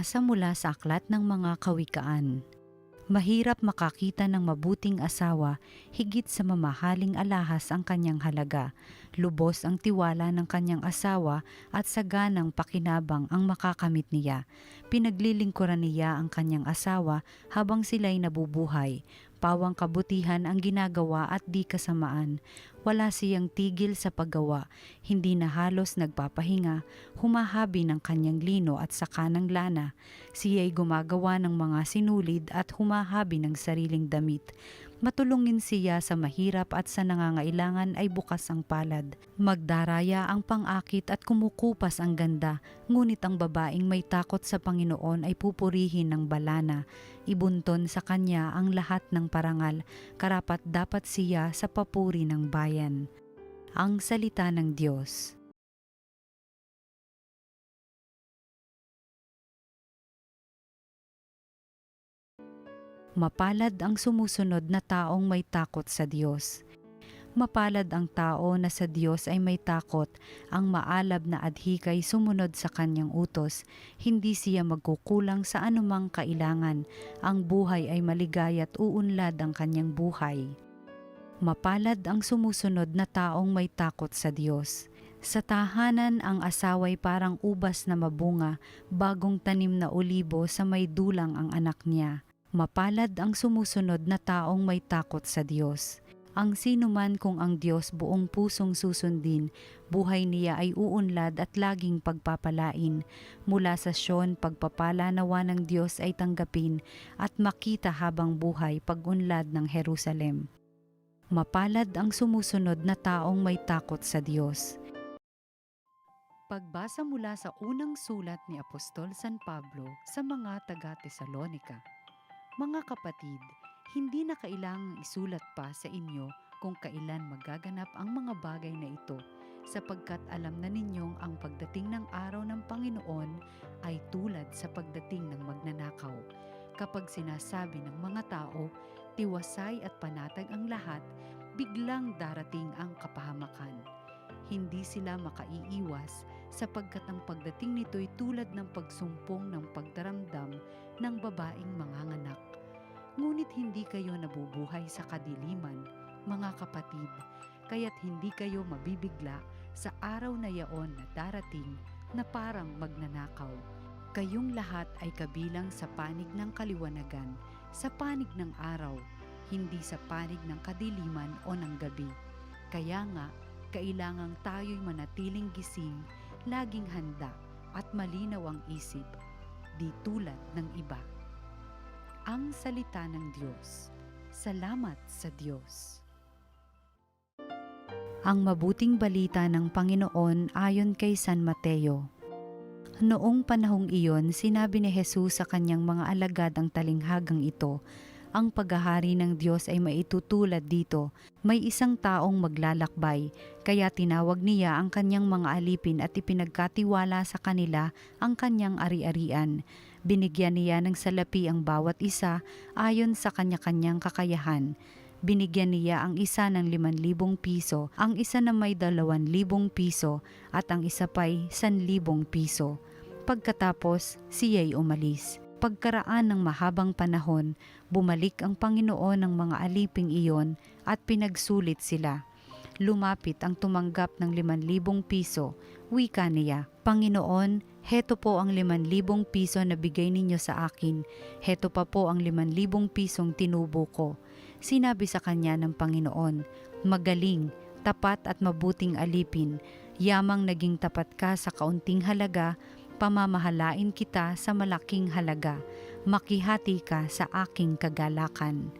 Pagbasa mula sa Aklat ng Mga Kawikaan Mahirap makakita ng mabuting asawa, higit sa mamahaling alahas ang kanyang halaga. Lubos ang tiwala ng kanyang asawa at saganang pakinabang ang makakamit niya. Pinaglilingkuran niya ang kanyang asawa habang sila'y nabubuhay. Pawang kabutihan ang ginagawa at di kasamaan. Wala siyang tigil sa paggawa, hindi na halos nagpapahinga, humahabi ng kanyang lino at saka ng lana. Siya'y gumagawa ng mga sinulid at humahabi ng sariling damit. Matulungin siya sa mahirap at sa nangangailangan ay bukas ang palad. Magdaraya ang pangakit at kumukupas ang ganda, ngunit ang babaeng may takot sa Panginoon ay pupurihin ng balana. Ibunton sa kanya ang lahat ng parangal, karapat dapat siya sa papuri ng bayan. Ang Salita ng Diyos Mapalad ang sumusunod na taong may takot sa Diyos. Mapalad ang tao na sa Diyos ay may takot, ang maalab na adhikay sumunod sa kanyang utos, hindi siya magkukulang sa anumang kailangan, ang buhay ay maligay at uunlad ang kanyang buhay. Mapalad ang sumusunod na taong may takot sa Diyos. Sa tahanan ang asaway parang ubas na mabunga, bagong tanim na olibo sa may dulang ang anak niya. Mapalad ang sumusunod na taong may takot sa Diyos. Ang sino man kung ang Diyos buong pusong susundin, buhay niya ay uunlad at laging pagpapalain. Mula sa Sion, pagpapala nawa ng Diyos ay tanggapin at makita habang buhay pagunlad ng Jerusalem. Mapalad ang sumusunod na taong may takot sa Diyos. Pagbasa mula sa unang sulat ni Apostol San Pablo sa mga taga-Tesalonika. Mga kapatid, hindi na kailangang isulat pa sa inyo kung kailan magaganap ang mga bagay na ito sapagkat alam na ninyong ang pagdating ng araw ng Panginoon ay tulad sa pagdating ng magnanakaw. Kapag sinasabi ng mga tao, tiwasay at panatag ang lahat, biglang darating ang kapahamakan. Hindi sila makaiiwas sapagkat ang pagdating nito'y tulad ng pagsumpong ng pagdaramdam ng babaeng manganganak. Ngunit hindi kayo nabubuhay sa kadiliman, mga kapatid, kaya't hindi kayo mabibigla sa araw na yaon na darating na parang magnanakaw. Kayong lahat ay kabilang sa panig ng kaliwanagan, sa panig ng araw, hindi sa panig ng kadiliman o ng gabi. Kaya nga, kailangang tayo'y manatiling gising, laging handa at malinaw ang isip, di tulad ng iba. Ang Salita ng Diyos. Salamat sa Diyos. Ang mabuting balita ng Panginoon ayon kay San Mateo. Noong panahong iyon, sinabi ni Jesus sa kanyang mga alagad ang talinghagang ito, ang paghahari ng Diyos ay maitutulad dito. May isang taong maglalakbay, kaya tinawag niya ang kanyang mga alipin at ipinagkatiwala sa kanila ang kanyang ari-arian. Binigyan niya ng salapi ang bawat isa ayon sa kanya-kanyang kakayahan. Binigyan niya ang isa ng 5,000 piso, ang isa na may 2,000 piso, at ang isa pa'y 1,000 piso. Pagkatapos, siya'y umalis. Pagkaraan ng mahabang panahon, bumalik ang Panginoon ng mga aliping iyon at pinagsulit sila. Lumapit ang tumanggap ng 5,000 piso. Wika niya, Panginoon, heto po ang 5,000 piso na bigay ninyo sa akin. Heto pa po ang 5,000 pisong tinubo ko. Sinabi sa kanya ng Panginoon, Magaling, tapat at mabuting alipin, yamang naging tapat ka sa kaunting halaga, pamamahalain kita sa malaking halaga, makihati ka sa aking kagalakan.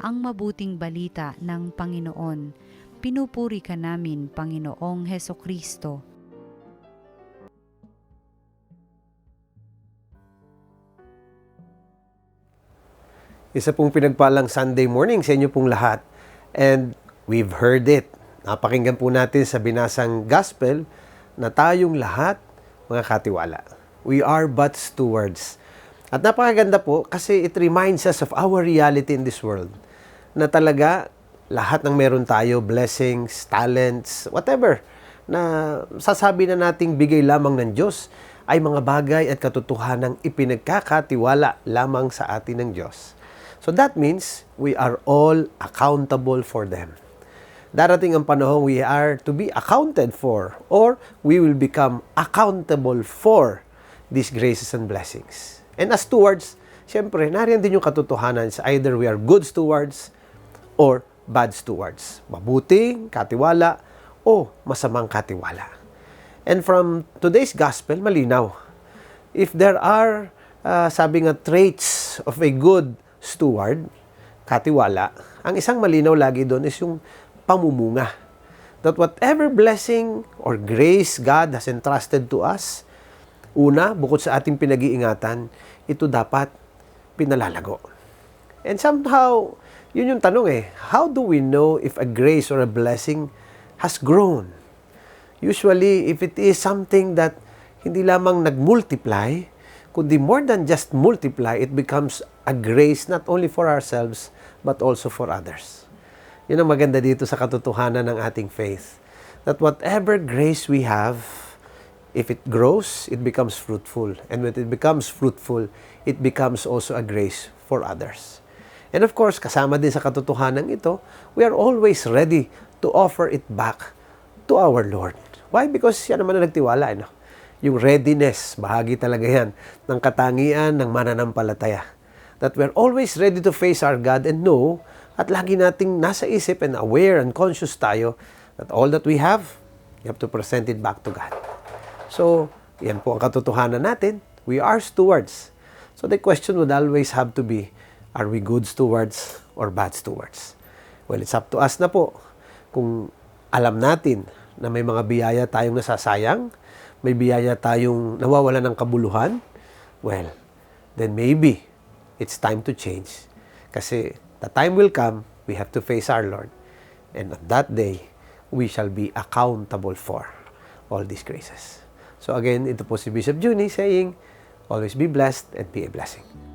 Ang mabuting balita ng Panginoon, pinupuri ka namin, Panginoong Heso Kristo. Isa pong pinagpalang Sunday morning sa inyo pong lahat. And we've heard it. Napakinggan po natin sa binasang gospel na tayong lahat mga katiwala. We are but stewards. At napakaganda po kasi it reminds us of our reality in this world. Na talaga lahat ng meron tayo, blessings, talents, whatever, na sasabi na nating bigay lamang ng Diyos, ay mga bagay at katotohanang ipinagkakatiwala lamang sa atin ng Diyos. So that means we are all accountable for them. Darating ang panahon we are to be accounted for or we will become accountable for these graces and blessings. And as stewards, syempre, nariyan din yung katotohanan sa either we are good stewards or bad stewards. Mabuting katiwala o masamang katiwala. And from today's gospel, malinaw. If there are, uh, sabi nga, traits of a good steward, katiwala, ang isang malinaw lagi doon is yung pamumunga. That whatever blessing or grace God has entrusted to us, una, bukod sa ating pinag-iingatan, ito dapat pinalalago. And somehow, yun yung tanong eh, how do we know if a grace or a blessing has grown? Usually, if it is something that hindi lamang nag-multiply, kundi more than just multiply, it becomes a grace not only for ourselves, but also for others. Yun ang maganda dito sa katotohanan ng ating faith. That whatever grace we have, if it grows, it becomes fruitful. And when it becomes fruitful, it becomes also a grace for others. And of course, kasama din sa katotohanan ito, we are always ready to offer it back to our Lord. Why? Because siya naman ang nagtiwala. No? Yung readiness, bahagi talaga yan ng katangian ng mananampalataya. That we're always ready to face our God and know at lagi nating nasa isip and aware and conscious tayo that all that we have, you have to present it back to God. So, yan po ang katotohanan natin. We are stewards. So the question would always have to be, are we good stewards or bad stewards? Well, it's up to us na po kung alam natin na may mga biyaya tayong nasasayang, may biyaya tayong nawawala ng kabuluhan, well, then maybe it's time to change. Kasi the time will come, we have to face our Lord. And on that day, we shall be accountable for all these graces. So again, ito po si Bishop Juni saying, always be blessed and be a blessing.